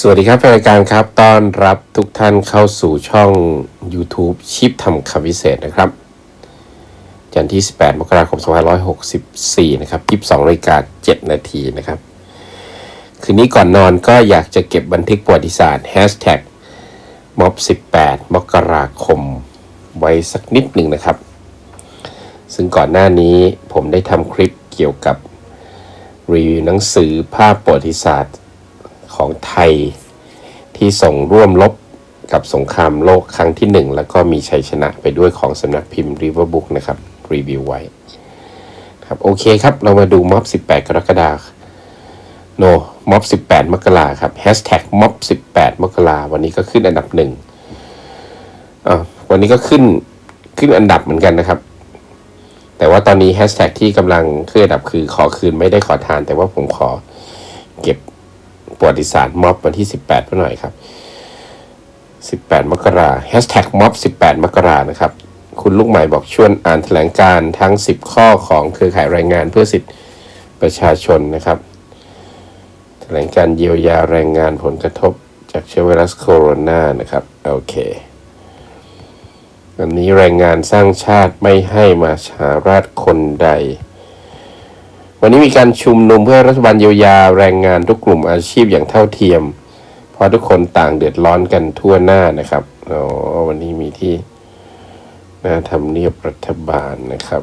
สวัสดีครับแฟนรายการครับต้อนรับทุกท่านเข้าสู่ช่อง YouTube ชิปทำคำพิเศษนะครับ จันทร์ที่ 18 มกราคม 2564 นะครับ 22นาฬิกา7นาทีนะครับ คืนนี้ก่อนนอนก็อยากจะเก็บบันทึกประวัติศาสตร์ Hashtag ม็อบ18 มกราคม ไว้สักนิดหนึ่งนะครับ ซึ่งก่อนหน้านี้ผมได้ทำคลิปเกี่ยวกับรีวิวหนังสือภาพประวัติศาสตร์ ของไทยที่ส่งร่วมรบกับสงครามโลกครั้งที่หนึ่งแล้วก็มีชัยชนะไปด้วยของสำนักพิมพ์ River Book นะครับ รีวิวไว้ครับโอเคครับ เรามาดูม็อบ 18 กรกฎาคมโนม็อบ 18 มกราครับแฮชแท็กม็อบ 18 มกราวันนี้ก็ขึ้นอันดับหนึ่งอ่าวันนี้ก็ขึ้นขึ้นอันดับเหมือนกันนะครับ แต่ว่าตอนนี้แฮชแท็กที่กำลังขึ้นอันดับคือขอคืนไม่ได้ขอทาน แต่ว่าผมขอเก็บ ประวัติศาสตร์ม็อบวันที่ 18ไปหน่อยครับ 18 มกราแฮชแท็กม็อบ 18 มกรานะครับ คุณลูกใหม่บอกชวนอ่านแถลงการ์ทั้ง 10 ข้อของเครือข่ายแรงงานเพื่อสิทธิประชาชนนะครับ แถลงการเยียวยาแรงงานผลกระทบจากเชื้อไวรัสโคโรนานะครับ โอเคอันนี้แรงงานสร้างชาติไม่ให้มาชาราชคนใด วันนี้มีการชุมนุมเพื่อรัฐบาลเยียวยาแรงงานทุกกลุ่มอาชีพอย่างเท่าเทียม เพราะทุกคนต่างเดือดร้อนกันทั่วหน้านะครับอ๋อวันนี้มีที่หน้าทำเนียบรัฐบาลนะครับ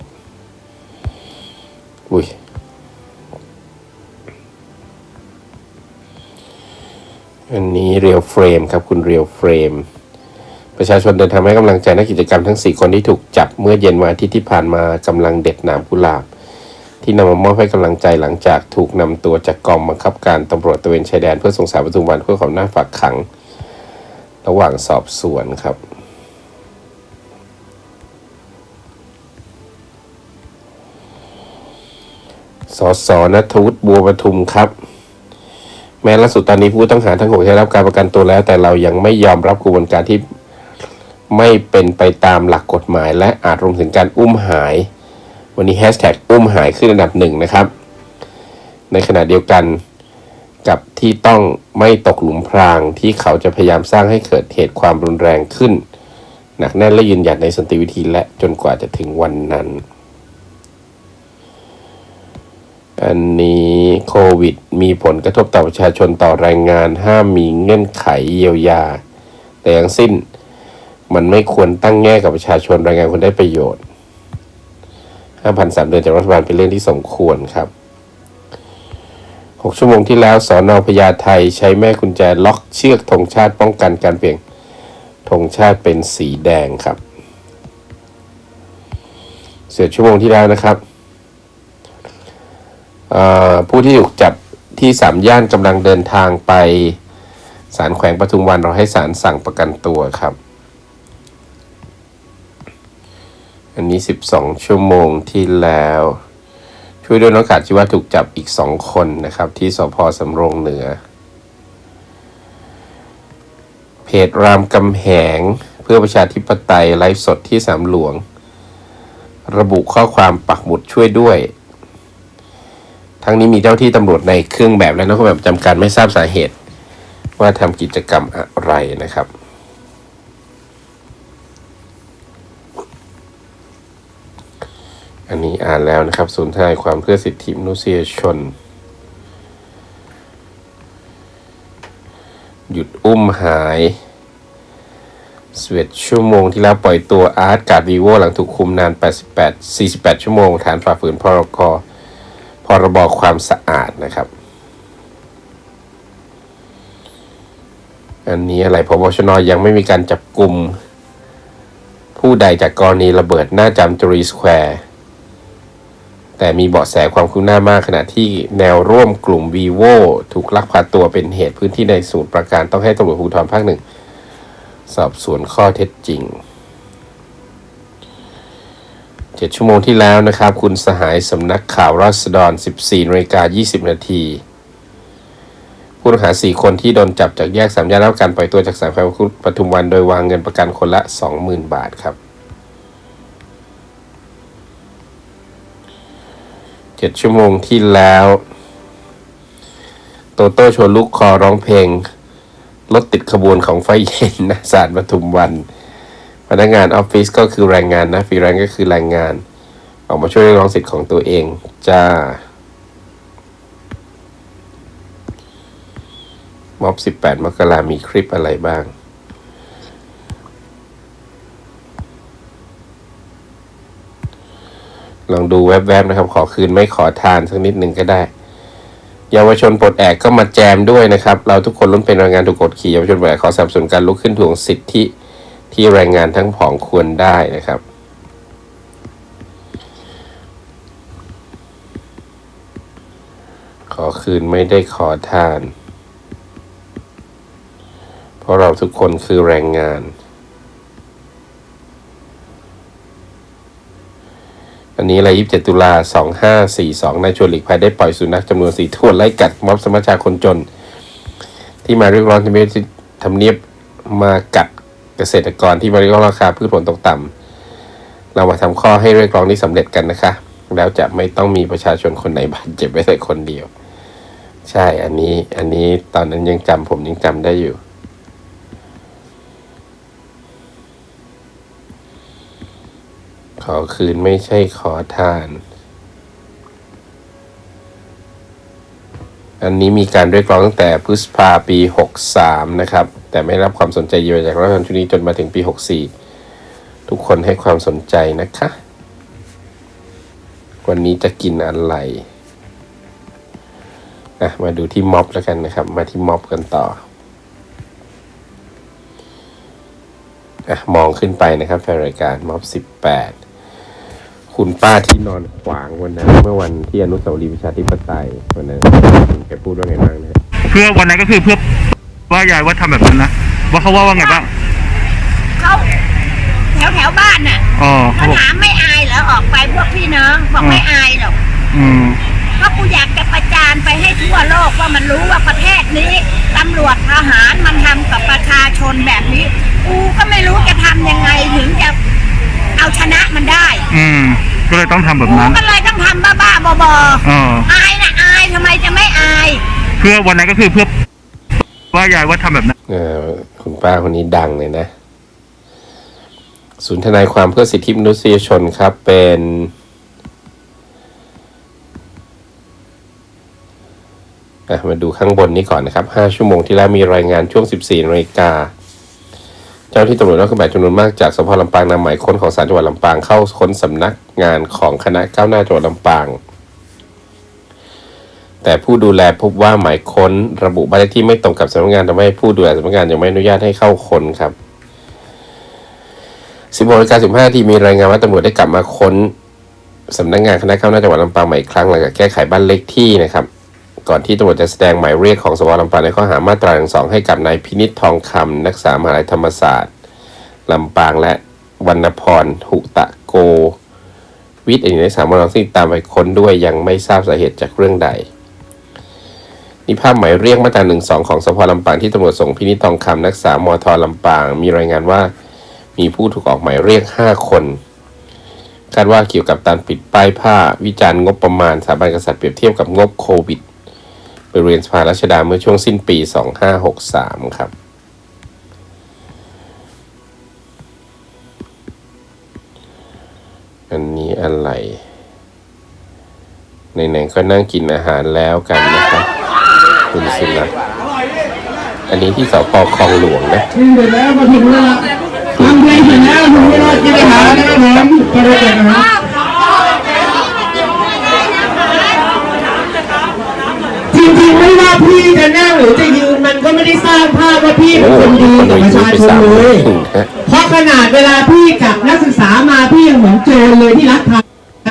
อุ้ยอันนี้เรียวเฟรมครับคุณเรียวเฟรมประชาชนเดินทางให้กำลังใจนักกิจกรรมทั้ง 4 คนที่ถูกจับเมื่อเย็นวันอาทิตย์ที่ผ่านมากำลังเด็ดหนามกุหลาบ ที่นำมามอบให้กำลังใจหลังจากถูกนำตัวจากกองบังคับการตำรวจตระเวนชายแดนเพื่อส่งสารปทุมวันเพื่อขอหน้าฝากขัง ระหว่างสอบสวนครับสสนัทวุฒิบัวปทุมครับ แม้ล่าสุดตอนนี้ผู้ต้องหาทั้งหกได้รับการประกันตัวแล้ว แต่เรายังไม่ยอมรับกระบวนการที่ไม่เป็นไปตามหลักกฎหมาย และอาจรวมถึงการอุ้มหาย วันนี้แฮชแท็กอุ้มหายขึ้นอันดับหนึ่งนะครับ ในขณะเดียวกันกับที่ต้องไม่ตกหลุมพรางที่เขาจะพยายามสร้างให้เกิดเหตุความรุนแรงขึ้น หนักแน่นและยืนหยัดในสันติวิธีและจนกว่าจะถึงวันนั้น อันนี้โควิด มีผลกระทบต่อประชาชนต่อแรงงาน ห้ามมีเงื่อนไขเยียวยา แต่อย่างสิ้น มันไม่ควรตั้งแง่กับประชาชนแรงงานคนได้ประโยชน์ 5,003เดือนจากรัฐบาลเป็นเรื่องที่สมควรครับ 6 ชั่วโมงที่แล้วสอนอพญาไทใช้แม่กุญแจล็อกเชือกธงชาติป้องกันการเปลี่ยนธงชาติเป็นสีแดงครับเสียชั่วโมงที่แล้วนะครับ ผู้ที่ถูกจับที่สามย่านกำลังเดินทางไปศาลแขวงปทุมวันเราให้ศาลสั่งประกันตัวครับ อันนี้ 12 ชั่วโมงที่แล้ว ช่วยด้วยน้องขาดชีว่าถูกจับอีก 2 คนนะครับ ที่สพสำโรงเหนือ เพจรามกำแหงเพื่อประชาธิปไตยไลฟ์สดที่สามหลวง ระบุข้อความปักหมุดช่วยด้วย ทั้งนี้มีเจ้าที่ตำรวจในเครื่องแบบและนักแบบจำการไม่ทราบสาเหตุ ว่าทำกิจกรรมอะไรนะครับ อ่านแล้วนะครับศูนย์ทนายความเพื่อสิทธิมนุษยชน หยุดอุ้มหายสเวตชั่วโมงที่แล้วปล่อยตัวอาร์ตการ์ดวีโวหลังถูกคุมนาน 88 48 ชั่วโมง ฐานฝ่าฝืนพรกพรบความสะอาดนะครับ อันนี้อะไรพบชนยังไม่มีการจับกลุ่มผู้ใดจากกรณีระเบิดหน้าจำจรีสแควร์ แต่มีเบาะแสความคืบหน้ามากขณะที่แนวร่วมกลุ่ม vivo ถูกลักพาตัวเป็นเหตุพื้นที่ในสูตรประการต้องให้ตำรวจภูธรภาคหนึ่ง สอบสวนข้อเท็จจริงเจ็ดชั่วโมงที่แล้วนะครับ คุณสหายสำนักข่าวราษฎร14นาฬิกา20 นาทีผู้ต้องหา 4 คนที่โดนจับจากแยกสามย่านแล้วการปล่อยตัวจากสารแขวงปทุมวันโดยวางเงินประกันคนละ 20,000 บาทครับ จ็ดชั่วโมงที่แล้ว โตโต้ชว์ลูกคอร้องเพลง รถติดขบวนของไฟเย็นนะสารปทุมวัน พนักงานออฟฟิศก็คือแรงงานนะฟรีแลนซ์ก็คือแรงงาน ออกมาช่วยเรียกร้องสิทธิ์ของตัวเองจ้าม็อบ18 มกรามีคลิปอะไรบ้าง ลองดูแวบๆนะครับ ขอคืนไม่ขอทานสักนิดหนึ่งก็ได้ เยาวชนปลดแอกก็มาแจมด้วยนะครับ เราทุกคนล้วนเป็นแรงงานถูกกดขี่เยาวชนปลดแอกขอสนับสนุนการลุกขึ้นทวงสิทธิที่แรงงานทั้งผองควรได้นะครับขอคืนไม่ได้ขอทาน เพราะเราทุกคนคือแรงงาน อันนี้อะไร27ตุลา2542นายชวนหลีกภัยได้ปล่อยสุนัขจำนวนสี่ตัวไล่กัดม็อบสมัชชาคนจน ที่มาเรียกร้องทำเนียบทำเนียบมากัดเกษตรกรที่มาเรียกร้องราคาพืชผลตกต่ำเรามาทำข้อให้เรียกร้องนี้สำเร็จกันนะคะ แล้วจะไม่ต้องมีประชาชนคนไหนบาดเจ็บไว้แต่คนเดียว ใช่อันนี้อันนี้ตอนนั้นยังจำผมยังจำได้อยู่ ขอคืนไม่ใช่ขอทาน อันนี้มีการเรียกร้องตั้งแต่พฤษภาปี 63 นะครับ แต่ไม่รับความสนใจเยอะจากรัฐบาลชุดนี้จนมาถึงปี 64 ทุกคนให้ความสนใจนะคะ วันนี้จะกินอะไรอะมาดูที่ม็อบแล้วกันนะครับ มาที่ม็อบกันต่ออะมองขึ้นไปนะครับแฟนรายการม็อบ18 คุณป้าที่นอนขวางวันนั้นเมื่อวันที่อนุสาวรีย์ประชาธิปไตยวันนั้นแกพูดว่าไงบ้างนะฮะเพื่อวันนั้นก็คือเพื่อว่ายายว่าทำแบบนั้นนะว่าเขาว่าว่าไงบ้างเขาแถวแถวบ้านน่ะอ๋อเขาเขาบอก ถามไม่อายเหรอออกไปพวกพี่น้องบอกไม่อายหรอกอืมเพราะกูอยากจะประจานไปให้ทั่วโลกว่ามันรู้ว่าประเทศนี้ตำรวจทหารมันทำกับประชาชนแบบนี้ กูก็ไม่รู้จะทำยังไงถึงจะ เอาชนะมันได้ อืม ก็เลยต้องทำแบบกูนั้นก็เลยต้องทำบ้าๆบออ๋อๆอายนะอายทำไมจะไม่อาย เพื่อวันนั้นก็คือเพื่อว่ายายว่าทำแบบนั้น เออคุณป้าคนนี้ดังเลยนะ ศูนย์ทนายความเพื่อสิทธิมนุษยชนครับ เป็น อะ มาดูข้างบนนี้ก่อนนะครับ 5 ชั่วโมงที่แล้วมีรายงานช่วง 14นาฬิกา เจ้าหน้าที่ตำรวจนอกเครื่องแบบจำนวนมากจากสพลำปางนำหมายค้นของศาลจังหวัดลำปางเข้าค้นสำนักงานของคณะก้าวหน้าจังหวัดลำปาง แต่ผู้ดูแลพบว่าหมายค้นระบุบ้านเลขที่ไม่ตรงกับสำนักงานทำให้ผู้ดูแลสำนักงานยังไม่อนุญาตให้เข้าค้นครับ16นาฬิกา15นาทีมีรายงานว่าตำรวจได้กลับมาค้นสำนักงานคณะก้าวหน้าจังหวัดลำปางใหม่อีกครั้งหลังจากแก้ไขบ้านเลขที่นะครับ ก่อนที่ตำรวจจะแสดงหมายเรียกของสวลำปางในข้อหามาตรา1 2ให้กับนายพินิษทองคำนักศึกษามหาลัยธรรมศาสตร์ลำปางและวรรณพรหุตะโก วิทย์อดีตนักศึกษามรซึ่งตามไปค้นด้วยยังไม่ทราบสาเหตุจากเรื่องใดนี่ภาพหมายเรียกมาตราหนึ่งสองของสพลำปางที่ตำรวจส่งพินิจทองคำนักศึกษามทลำปาง มีรายงานว่ามีผู้ถูกออกหมายเรียก 5 คนคาดว่าเกี่ยวกับการปิดป้ายผ้าวิจารณ์งบประมาณสถาบันกษัตริย์เปรียบเทียบกับงบโควิด บริเวณสภารัชดาเมื่อช่วงสิ้นปี 2563 ครับ อันนี้อะไรไหนๆก็นั่งกินอาหารแล้วกันนะครับคุณสุนัขอันนี้ที่สพคลองหลวงนะนี่เสร็จแล้วมาถึงเวลาทำเพลงเสร็จแล้วถึงเวลากินอาหารนะครับผมก็ได้แต่นะครับ ริงๆไม่ว่าพี่จะนั่งหรือจะยืนมันก็ไม่ได้สร้างภาพว่าพี่เป็นคนดีกับประชาชนเลย เพราะขนาดเวลาพี่กับนักศึกษามาพี่ยังเหมือนโจรเลยที่รักพา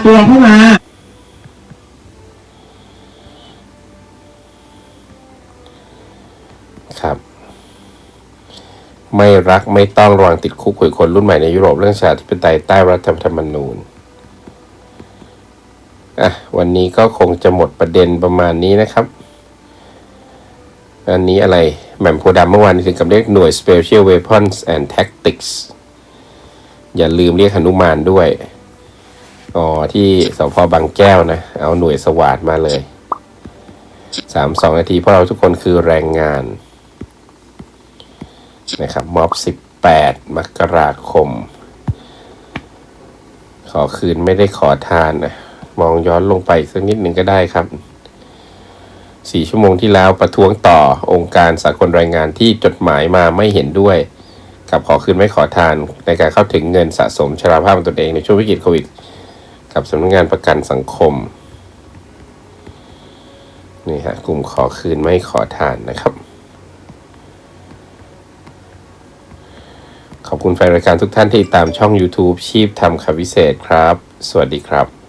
ตัวเข้ามาครับ ไม่รักไม่ต้องระวังติดคุกคุยคนรุ่นใหม่ในยุโรปเรื่องชาธิปไตยใต้รัฐธรรมนูญอะวันนี้ก็คงจะหมดประเด็นประมาณนี้นะครับ อันนี้อะไรแหม่มโพดำเมื่อวานถึงกับเรียกหน่วย Special Weapons and Tactics อย่าลืมเรียกหนุมานด้วย อ๋อ ที่สพบางแก้วนะ เอาหน่วยสวาดมาเลยสามสองนาทีเพราะเราทุกคนคือแรงงาน นะครับม็อบ18มกราคม ขอคืนไม่ได้ขอทานนะ มองย้อนลงไปสักนิดหนึ่งก็ได้ครับ สี่ชั่วโมงที่แล้วประท้วงต่อองค์การสากลแรงงานที่จดหมายมาไม่เห็นด้วย กับขอคืนไม่ขอทานในการเข้าถึงเงินสะสมชราภาพตนเองในช่วงวิกฤตโควิด กับสำนักงานประกันสังคมนี่ฮะกลุ่มขอคืนไม่ขอทานนะครับ ขอบคุณแฟนรายการทุกท่านที่ติดตามช่อง YouTube ชีพทำคำวิเศษครับ สวัสดีครับ